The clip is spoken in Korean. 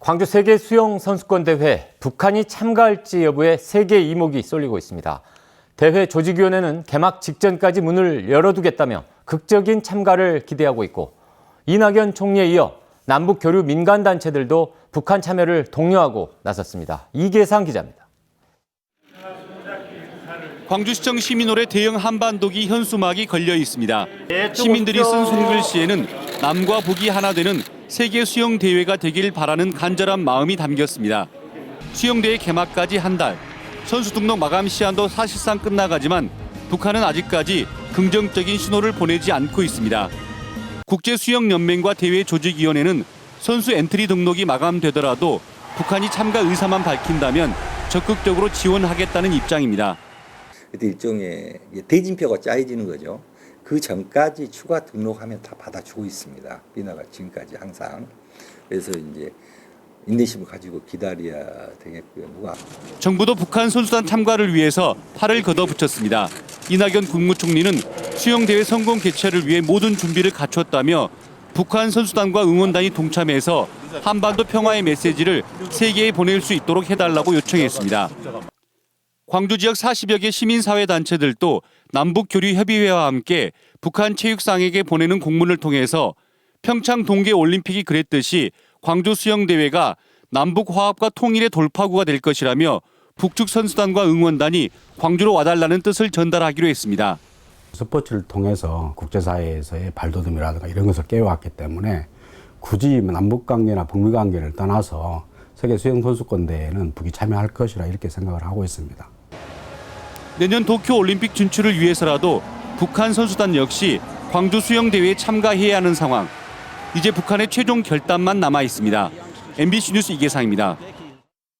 광주 세계 수영 선수권 대회 북한이 참가할지 여부에 세계 이목이 쏠리고 있습니다. 대회 조직위원회는 개막 직전까지 문을 열어두겠다며 극적인 참가를 기대하고 있고 이낙연 총리에 이어 남북 교류 민간 단체들도 북한 참여를 독려하고 나섰습니다. 이계상 기자입니다. 광주시청 시민홀에 대형 한반도기 현수막이 걸려 있습니다. 시민들이 쓴 손글씨에는 남과 북이 하나 되는 세계 수영 대회가 되길 바라는 간절한 마음이 담겼습니다. 수영대회 개막까지 한 달, 선수 등록 마감 시한도 사실상 끝나가지만 북한은 아직까지 긍정적인 신호를 보내지 않고 있습니다. 국제수영연맹과 대회 조직위원회는 선수 엔트리 등록이 마감되더라도 북한이 참가 의사만 밝힌다면 적극적으로 지원하겠다는 입장입니다. 그때 일종의 대진표가 짜여지는 거죠. 그 전까지 추가 등록하면 다 받아주고 있습니다. 비나가 지금까지 항상. 그래서 이제 인내심을 가지고 기다려야 되겠고요. 누가 정부도 북한 선수단 참가를 위해서 팔을 걷어붙였습니다. 이낙연 국무총리는 수영 대회 성공 개최를 위해 모든 준비를 갖췄다며 북한 선수단과 응원단이 동참해서 한반도 평화의 메시지를 세계에 보낼 수 있도록 해달라고 요청했습니다. 광주 지역 40여 개 시민사회 단체들도 남북교류협의회와 함께 북한 체육상에게 보내는 공문을 통해서 평창 동계올림픽이 그랬듯이 광주 수영대회가 남북 화합과 통일의 돌파구가 될 것이라며 북측 선수단과 응원단이 광주로 와달라는 뜻을 전달하기로 했습니다. 스포츠를 통해서 국제사회에서의 발돋움이라든가 이런 것을 깨워왔기 때문에 굳이 남북 관계나 북미 관계를 떠나서 세계 수영 선수권 대회는 북이 참여할 것이라 이렇게 생각을 하고 있습니다. 내년 도쿄 올림픽 진출을 위해서라도 북한 선수단 역시 광주 수영 대회에 참가해야 하는 상황. 이제 북한의 최종 결단만 남아 있습니다. MBC 뉴스 이계상입니다.